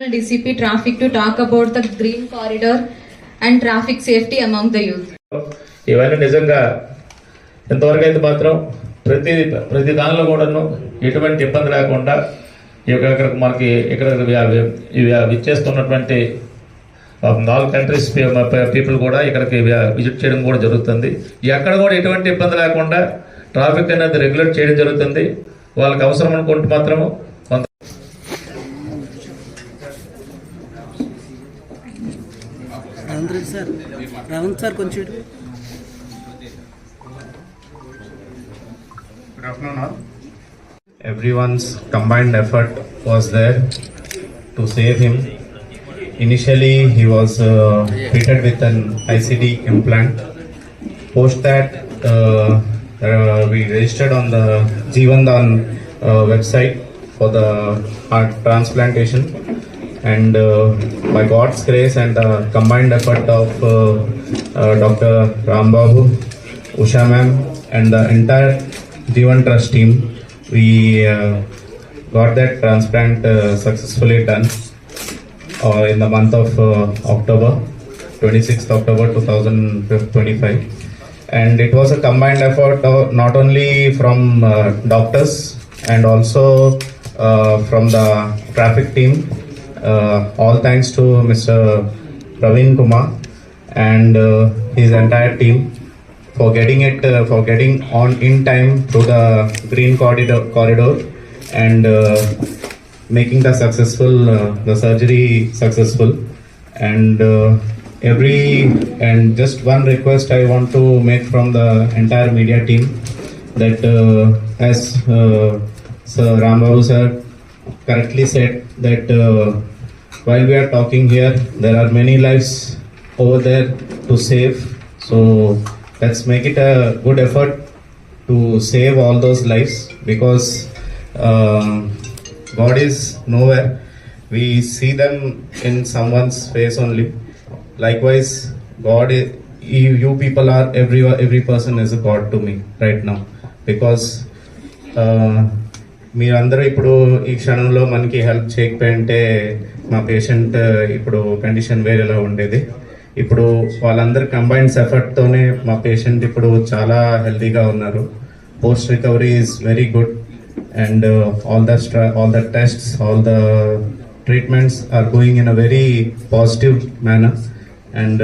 DCP traffic to talk about the green corridor and traffic safety among the youth. ఇవన్నీ నిజంగా ఎంతవరకు అయితే మాత్రం ప్రతి ప్రతి దానిలో కూడాను ఎటువంటి ఇబ్బంది లేకుండా ఇక్కడ మనకి ఇక్కడ ఇవి విచ్చేస్తున్నటువంటి నాలుగు కంట్రీస్ పీపుల్ కూడా ఇక్కడికి విజిట్ చేయడం కూడా జరుగుతుంది ఎక్కడ కూడా ఎటువంటి ఇబ్బంది లేకుండా ట్రాఫిక్ అనేది రెగ్యులేట్ చేయడం జరుగుతుంది వాళ్ళకి అవసరం అనుకుంటే మాత్రము రేవంత్ రెడ్డి సార్ రేవంత్ సార్ కొంచెం ఇటు. Good afternoon, all. Everyone's combined effort was there to save him. Initially, he was uh, treated with an ICD implant. Post that, uh, uh, we registered on the Jeevandan uh, website for the heart transplantation. And uh, by God's grace and the combined effort of uh, uh, Dr. Rambabu, Usha ma'am, and the entire Jeevan Trust team, we got that transplant successfully done uh, in the month of October, 26th October 2025. And it was a combined effort not only from uh, doctors and also uh, from the traffic team. Uh, all thanks to Mr. Praveen Kumar and uh, his entire team for getting it uh, for getting on in time through the green corridor corridor and uh, making the successful uh, the surgery successful and uh, every and just one request i want to make from the entire media team that uh, as uh, sir rambabu sir correctly said that uh, while we are talking here there are many lives over there to save so let's make it a good effort to save all those lives because um, God is nowhere. We see them in someone's face only. Likewise, God, is, you, people are every every person is a God to me right now because uh, మీరందరూ ఇప్పుడు ఈ క్షణంలో మనకి help చేయకపోయింటే మా patient ఇప్పుడు condition వేరేలా ఉండేది. ఇప్పుడు వాళ్ళందరి కంబైన్స్ ఎఫర్ట్తోనే మా పేషెంట్ ఇప్పుడు చాలా హెల్తీగా ఉన్నారు. Post recovery is very good and all the all the tests all the treatments are going in a very positive manner and